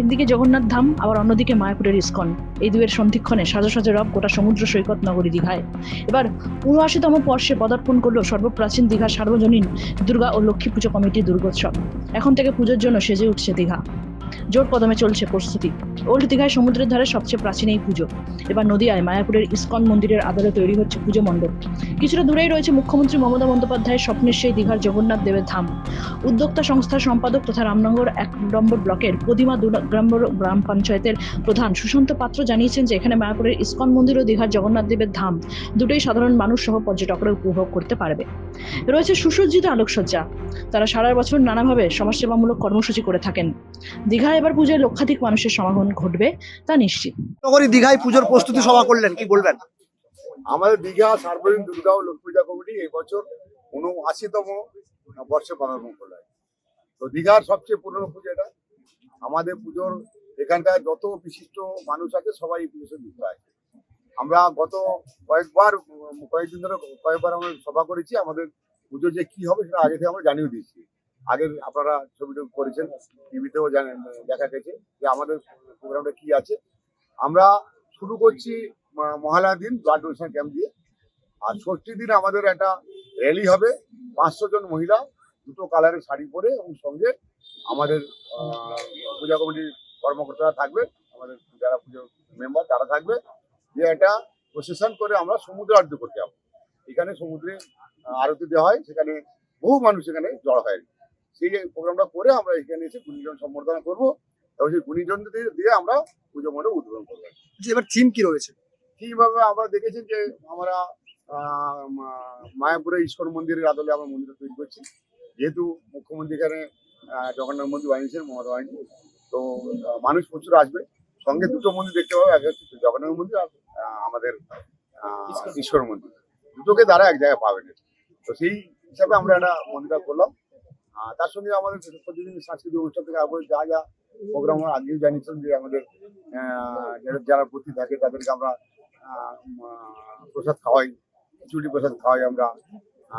একদিকে জগন্নাথ ধাম, আবার অন্যদিকে মায়াপুরের ইস্কন। এই দুয়ের সন্ধিক্ষণে সাজো সাজো রব গোটা সমুদ্র সৈকত নগরী দীঘায়। এবার উনআশিতম পর্ষে পদার্পণ করল সর্বপ্রাচীন দীঘা সার্বজনীন দুর্গা ও লক্ষ্মী পুজো কমিটির দুর্গোৎসব। এখন থেকে পুজোর জন্য সেজে উঠছে দীঘা। জোর কদমে চলছে প্রস্তুতি। ওল্ড দীঘায় সমুদ্রের ধারে সবচেয়ে প্রাচীন এই পুজো। এবার নদিয়ায় মায়াপুরের ইস্কন মন্দিরের আদলে তৈরি হচ্ছে পুজো মণ্ডপ। কিছুটা দূরেই রয়েছে মুখ্যমন্ত্রী মমতা বন্দ্যোপাধ্যায়ের স্বপ্নের সেই দীঘার জগন্নাথ দেবের ধাম। উদ্যোক্তা সংস্থার সম্পাদক তথা রামনগর এক নম্বর ব্লকের প্রতিমা দু নম্বর গ্রাম পঞ্চায়েতের প্রধান সুশান্ত পাত্র জানিয়েছেন যে এখানে মায়াপুরের ইস্কন মন্দির ও দীঘার জগন্নাথ দেবের ধাম দুটোই সাধারণ মানুষ সহ পর্যটকরা উপভোগ করতে পারবে। রয়েছে সুসজ্জিত আলোকসজ্জা। তারা সারা বছর নানাভাবে সমাজসেবামূলক কর্মসূচি করে থাকেন। দীঘা এবার পুজোয় লক্ষাধিক মানুষের সমাগম ঘটবে তা নিশ্চিত। নগরী দীঘায় পুজোর প্রস্তুতি সভা করলেন কি বলবেন? আমাদের দীঘা সার্বজনীন দুর্গা ও লক্ষ্মী পূজা কমিটি এই বছর উনআশিতম বর্ষে পদার্পণ করল। তো দীঘার সবচেয়ে পুরনো পুজো এটা। আমাদের পুজোর এখানকার যত বিশিষ্ট মানুষ আছে সবাই এই পুজোর যুক্ত আছে। আমরা গত কয়েকবার কয়েকদিন ধরে কয়েকবার আমরা সভা করেছি আমাদের পুজো যে কি হবে সেটা আগে থেকে আমরা জানিয়ে দিয়েছি। আগের আপনারা ছবিটা করেছেন, টিভিতেও জানেন দেখা গেছে যে আমাদের প্রোগ্রামটা কি আছে। আমরা শুরু করছি মহালয়া দিন ব্লাড ডোনেশন ক্যাম্প দিয়ে। আর ষষ্ঠীর দিন আমাদের একটা র্যালি হবে। পাঁচশো জন মহিলা দুটো কালারের শাড়ি পরে এবং সঙ্গে আমাদের পূজা কমিটির কর্মকর্তারা থাকবে। আমাদের যারা পুজো মেম্বার তারা থাকবে। যে একটা প্রসেশন করে আমরা সমুদ্র আরতি করতে যাব। এখানে সমুদ্রে আরতি দেওয়া হয় সেখানে বহু মানুষ এখানে জড়ো হয়। সেই প্রোগ্রামটা করে আমরা এখানে এসে গুণীজন সম্বর্ধনা করব এবং সেই গুণীজন দিয়ে আমরা পুজো মণ্ডপ উদ্বোধন করব। এবার থিম কি রয়েছে? কীভাবে আমরা দেখেছি যে আমরা মায়াপুরে ইস্কন মন্দিরের আদলে আমরা মন্দির তৈরি করছি। যেহেতু মুখ্যমন্ত্রী এখানে জগন্নাথ মন্দির বানিয়েছেন মমতা বানিয়েছেন তো মানুষ প্রচুর আসবে। সঙ্গে দুটো মন্দির দেখতে পাবে এক হচ্ছে জগন্নাথ মন্দির আর আমাদের আহ, ঈশ্বর মন্দির। দুটোকে দ্বারা এক জায়গায় পাবেন তো সেই হিসাবে আমরা একটা মন্দিরটা করলাম। তার সঙ্গে আমাদের প্রতিদিন সাংস্কৃতিক অনুষ্ঠান থেকে আবার যা যা প্রোগ্রাম হয় আগেও জানিয়েছেন যে আমাদের যারা- প্রতি থাকে তাদেরকে আমরা প্রসাদ খাওয়াই, খিচুড়ি প্রসাদ খাওয়াই আমরা।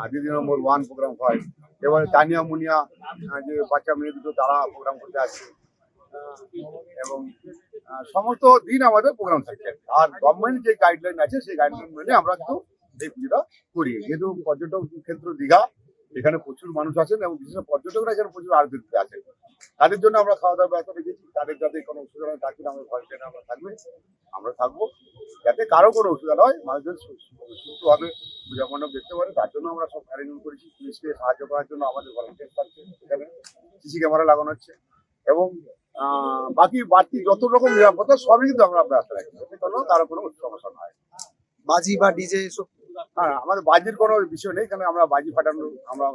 দিদি নম্বর ওয়ান প্রোগ্রাম খাওয়াই এবারে তানিয়া মুনিয়া যে বাচ্চা মেয়ে দুটো তারা প্রোগ্রাম করতে আসছে এবং সমস্ত দিন আমাদের প্রোগ্রাম থাকছে আর গভর্নমেন্ট যে গাইডলাইন আছে, সেই গাইডলাইন মেনে আমরা কিন্তু এই পুজোটা করি যেহেতু পর্যটক ক্ষেত্র দীঘা, এখানে প্রচুর মানুষ আছেন এবং বিশেষ পর্যটকরা এখানে প্রচুর আরতি দিতে আসেন তাদের জন্য আমরা খাওয়া দাওয়া ব্যবস্থা রেখেছি। তাদের যাতে কোনো অসুবিধা না থাকে আমরা ঘরে ট্রেনে আমরা থাকবে। আমরা থাকব। যাতে কারও কোনো অসুবিধা নয় মানুষজন সুস্থভাবে পূজা মণ্ডপ দেখতে পারে। তার জন্য আমরা সব অ্যারেঞ্জমেন্ট করেছি। পুলিশকে সাহায্য করার জন্য আমাদের ভলান্টিয়ার থাকছে এখানে। সিসি ক্যামেরা লাগানো হচ্ছে। এবং বাকি বাড়তি যত রকম নিরাপত্তা, সবই কিন্তু আমরা ব্যবস্থা রাখি। যাতে কোনো, কারও কোনো সমস্যা নয় বাজি বা ডিজে এসব হ্যাঁ আমাদের বাজির কোনো বিষয় নেই কারণ আমরা বাজি ফাটানোর আমরা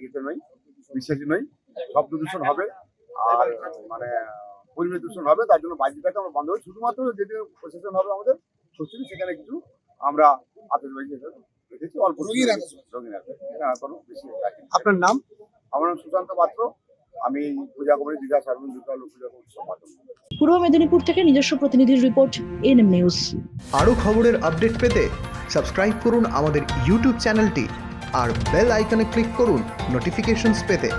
ইয়েতে নই বিশ্বাসী নই। শব্দ দূষণ হবে আর মানে পরিবেশ দূষণ হবে তার জন্য বাজিটাকে আমরা বন্ধ করি। শুধুমাত্র যেদিন প্রশাসন হবে আমাদের সত্যি সেখানে কিছু আমরা আতসবাজি রেখেছি অল্প আর কোনো বেশি আপনার নাম? আমার নাম সুশান্ত পাত্র। আমি পূজা করি দীঘা সার্বন দুর্গা পূজা কমিটির পূর্ব মেদিনীপুর থেকে নিজস্ব প্রতিনিধির রিপোর্ট এনএম নিউজ আরও খবরের আপডেট পেতে সাবস্ক্রাইব করুন আমাদের ইউটিউব চ্যানেলটি আর বেল আইকনে ক্লিক করুন নোটিফিকেশনস পেতে।